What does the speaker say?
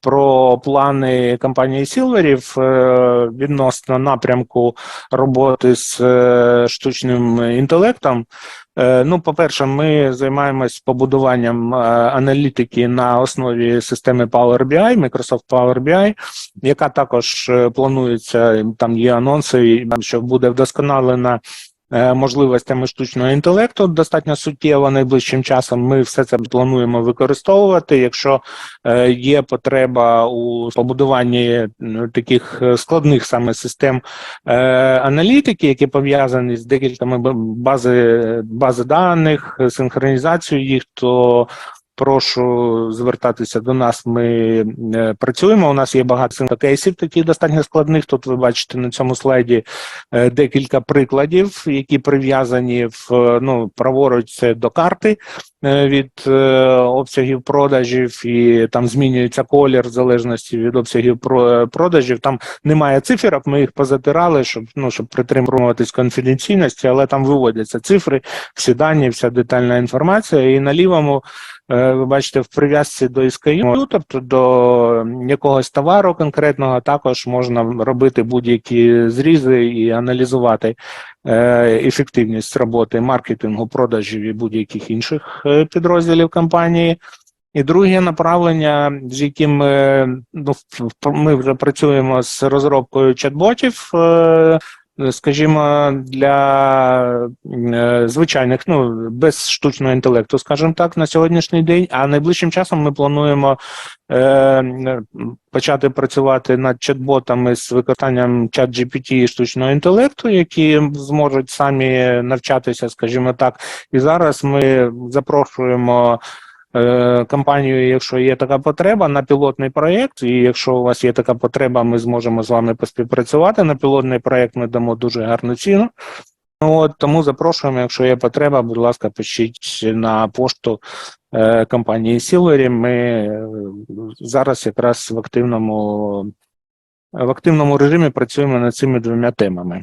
про плани компанії Сілверів відносно напрямку роботи з е, штучним інтелектом. Е, Ну, по-перше, ми займаємось побудуванням е, аналітики на основі системи Power BI, Microsoft Power BI, яка також планується. Там є анонси, що буде вдосконалена можливостями штучного інтелекту достатньо суттєво найближчим часом. Ми все це плануємо використовувати. Якщо е, є потреба у побудуванні таких е, складних саме систем е, аналітики, які пов'язані з декількома бази, бази даних, е, синхронізацією їх, то Прошу звертатися до нас. Ми е, працюємо. У нас є багато кейсів, таких достатньо складних. Тут ви бачите на цьому слайді е, декілька прикладів, які прив'язані в е, ну праворуч до карти від обсягів продажів, і там змінюється колір в залежності від обсягів про- продажів. Там немає циферок, ми їх позатирали, щоб ну щоб притримуватись конфіденційності, але там виводяться цифри, всі дані, вся детальна інформація. І на лівому ви бачите в прив'язці до SKU, тобто до якогось товару конкретного, також можна робити будь-які зрізи і аналізувати е, ефективність роботи маркетингу, продажів і будь-яких інших е, підрозділів компанії. І друге направлення, з яким ми, ну, ми вже працюємо з розробкою чат-ботів, е, скажімо, для е, звичайних, ну без штучного інтелекту, скажімо так, на сьогоднішній день. А найближчим часом ми плануємо е, почати працювати над чат-ботами з використанням чат GPT і штучного інтелекту, які зможуть самі навчатися, скажімо так. І зараз ми запрошуємо. Е, Компанію, якщо є така потреба, на пілотний проєкт, і якщо у вас є така потреба, ми зможемо з вами поспівпрацювати. На пілотний проєкт ми дамо дуже гарну ціну. Ну, от, тому запрошуємо, якщо є потреба, будь ласка, пишіть на пошту е, компанії Silvery. Ми е, зараз якраз в активному в активному режимі працюємо над цими двома темами.